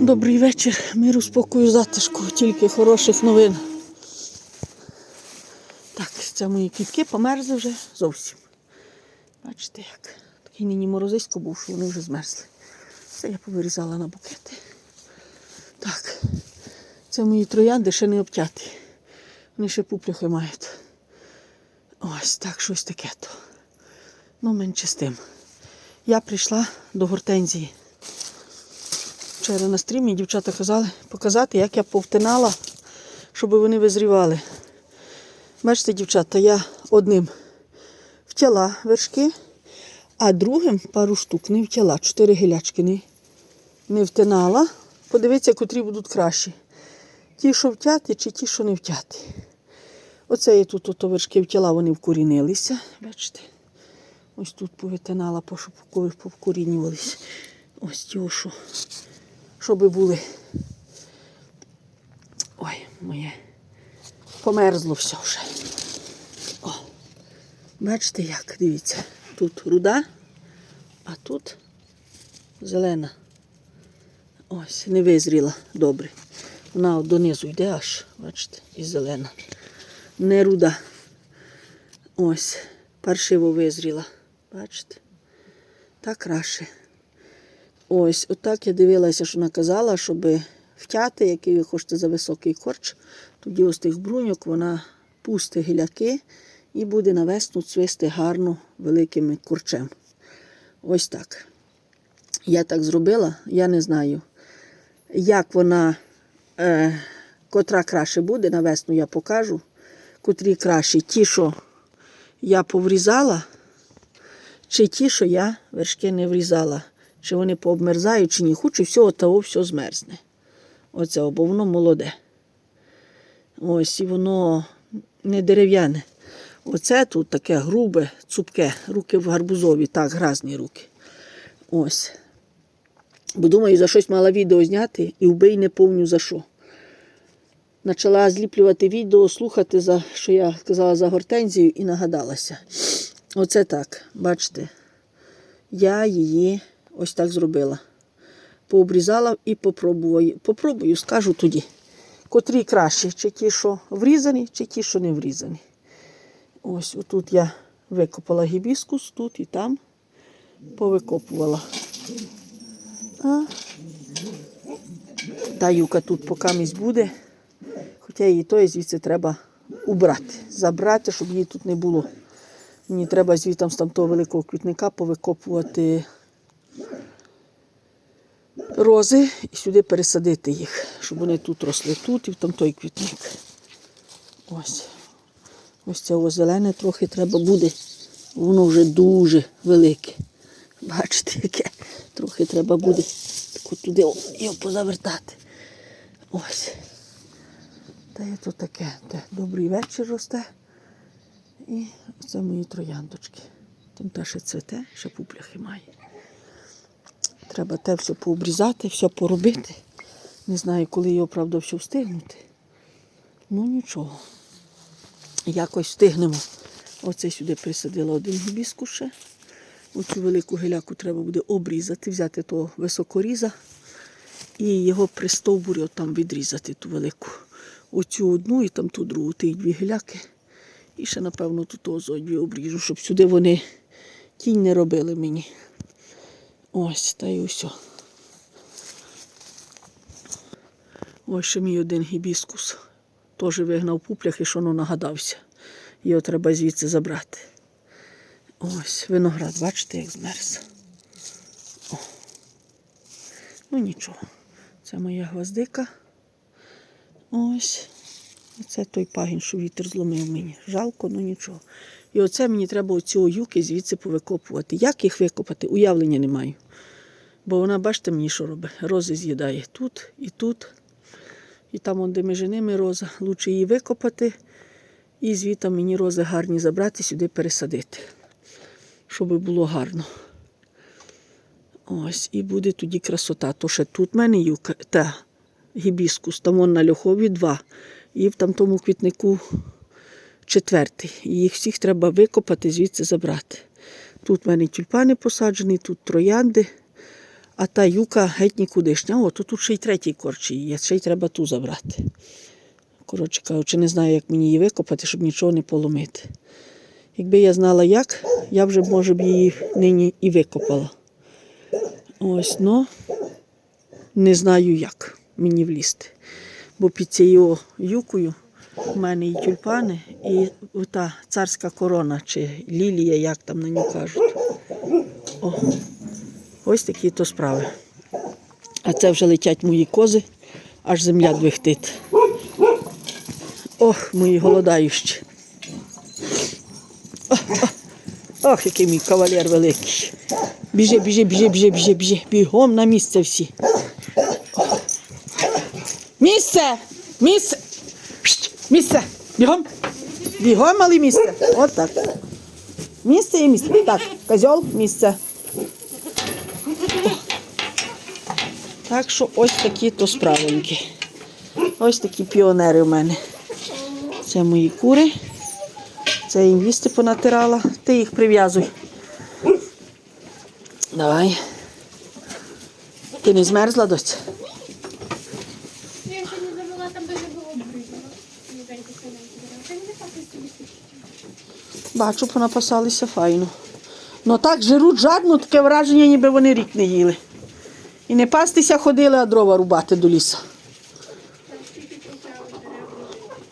Добрий вечір. Миру, спокою, затишку, тільки хороших новин. Так, це мої квітки померзли вже зовсім. Бачите, як такий нині морозисько був, що вони вже змерзли. Це я повирізала на букети. Так, це мої троянди ще не обтяті. Вони ще пупляхи мають. Ось так, щось таке то. Ну, менше з тим. Я прийшла до гортензії. Вчора на стрімі дівчата казали показати, як я повтинала, щоб вони визрівали. Бачите, дівчата, я одним втяла вершки, а другим пару штук не втяла. Чотири гілячки не, не втинала. Подивіться, котрі будуть кращі. Ті, що втяти, чи ті, що не втяти. Оце я тут ото вершки втяла, вони вкорінилися. Бачите? Ось тут повитинала, щоб повкорінювалися. Ось ті, що щоб були. Ой, моє померзло все вже. О, бачите як, дивіться, тут руда, а тут зелена. Ось, не визріла добре. Вона от донизу йде аж, бачите, і зелена. Не руда. Ось, паршиво визріла. Бачите? Так краще. Ось, отак я дивилася, що наказала, щоб втяти, який ви хочете за високий корч. Тоді ось тих бруньок вона пусте гіляки і буде на весну цвисти гарно великим корчем. Ось так. Я так зробила, я не знаю, як вона, е, котра краще буде на весну, я покажу. Котрі кращі ті, що я поврізала, чи ті, що я вершки не врізала. Чи вони пообмерзають, чи ні. Хочу всього того все змерзне. Оце, бо воно молоде. Ось, і воно не дерев'яне. Оце тут таке грубе, цупке, руки в гарбузові, так, гразні руки. Ось. Бо думаю, за щось мала відео зняти і вбий не повню за що. Почала зліплювати відео, слухати, за, що я казала за гортензію, і нагадалася. Оце так, бачите, я її ось так зробила. Пообрізала і попробую. Попробую, скажу тоді, котрі краще, чи ті, що врізані, чи ті, що не врізані. Ось отут я викопала гібіскус, тут і там повикопувала. А та юка тут покамість буде. Хоча її тої звідси треба убрати, забрати, щоб її тут не було. Мені треба звідти з того великого квітника повикопувати рози і сюди пересадити їх, щоб вони тут росли, тут і в там той квітник. Ось. Ось це зелене трохи треба буде. Воно вже дуже велике. Бачите, яке трохи треба буде таку туди його позавертати. Ось. Та є то таке. Те, добрий вечір росте. І це мої трояндочки. Там те ще цвете, ще пупляхи має. Треба те все пообрізати, все поробити. Не знаю, коли його, правда, все встигнути. Ну нічого. Якось встигнемо. Оце сюди присадила один гібіску ще. Оцю велику геляку треба буде обрізати, взяти того високоріза і його при стовбурі там відрізати ту велику. Оцю одну і там ту другу, ті дві геляки. І ще, напевно, тут озодьбі обріжу, щоб сюди вони тінь не робили мені. Ось, та й усе. Ось ще мій один гібіскус. Теж вигнав пуплях і що ну нагадався. Його треба звідси забрати. Ось, виноград, бачите, як змерз. О. Ну нічого. Це моя гвоздика. Ось. Оце той пагін, що вітер зломив мені. Жалко, ну нічого. І оце мені треба оці оюки звідси повикопувати. Як їх викопати, уявлення не маю. Бо вона, бачите, мені що робить? Рози з'їдає тут і тут. І там, де між ними роза. Лучше її викопати і звідти мені рози гарні забрати, сюди пересадити. Щоб було гарно. Ось, і буде тоді красота. То ще тут в мене юка, та гібіскус, там вон на льохові два. І в там тому квітнику четвертий. Їх всіх треба викопати, звідси забрати. Тут в мене тюльпани посаджені, тут троянди. А та юка геть нікудишня. О, то тут ще й третій корч є, ще й треба ту забрати. Коротше кажучи, не знаю, як мені її викопати, щоб нічого не поломити. Якби я знала як, я вже, може б, її нині і викопала. Ось, ну, не знаю, як мені влізти. Бо під цією юкою у мене і тюльпани, і та царська корона, чи лілія, як там на ній кажуть. О, ось такі то справи. А це вже летять мої кози, аж земля двихтить. Ох, мої голодаючі. Ох, ох, ох, який мій кавалер великий. Біжи, біжи, біжи, біжи, біжи, біжи. Бігом на місце всі. Місце! Місце! Місце! Бігом! Бігом, малий місце. От так. Місце і місце. Так, козьол, місце. Так що ось такі то справеньки. Ось такі піонери у мене. Це мої кури. Це їм їсти понатирала. Ти їх прив'язуй. Давай. Ти не змерзла доць? Я ще не завела, там даже було бризнуло. Ніженько синенько. Це не так ось собі стичить. Бачу, понапасалися файно. Ну так жируть жадно, таке враження, ніби вони рік не їли. І не пастися ходили, а дрова рубати до лісу.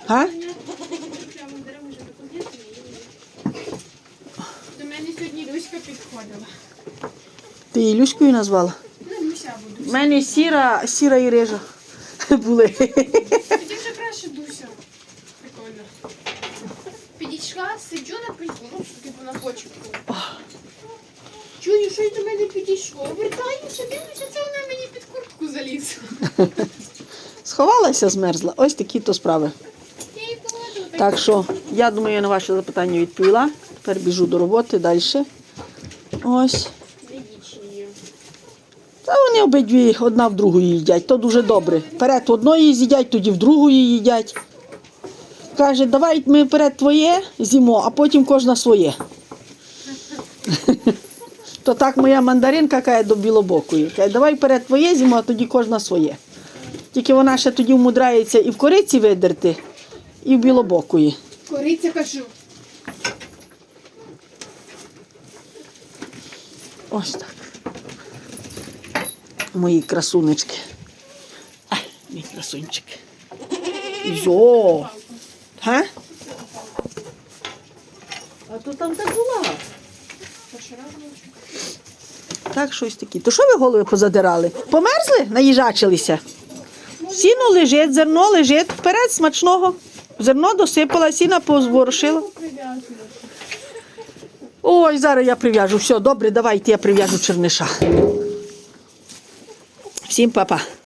Дерева вже до мене сьогодні Люська підходила. Ти її Люською назвала? Ну. У мене сіра, сіра і рижа були. Тоді вже краще Підійшла, сиджу на призору, типу на почепку. Чую, щось до мене підійшло. Вертаюся, дивлюся, це вона мені під куртку залізла. Сховалася, змерзла. Ось такі то справи. Я її положила. так Так що, я думаю, я на ваше запитання відповіла. Тепер біжу до роботи далі. Ось. Та вони обидві одна в другу їдять, то дуже добре. Перед одної з'їдять, тоді в другої їдять. Каже, давай ми перед твоє з'їмо, а потім кожна своє. То так моя мандаринка каже до білобокої. Каже, давай перед твоє з'їмо, а тоді кожна своє. Тільки вона ще тоді вмудряється і в кориці видерти, і в білобокої. Кориця кажу. Ось так. Мої красунечки. А, мій красунчик. Йо. Га? А то там так була. Так, щось таке. То що ви голови позадирали? Померзли? Наїжачилися? Сіно лежить, зерно лежить. Вперед смачного. Зерно досипала, сіна позворушила. Ой, зараз я прив'яжу. Все, добре, давайте я прив'яжу черниша. Всім па-па.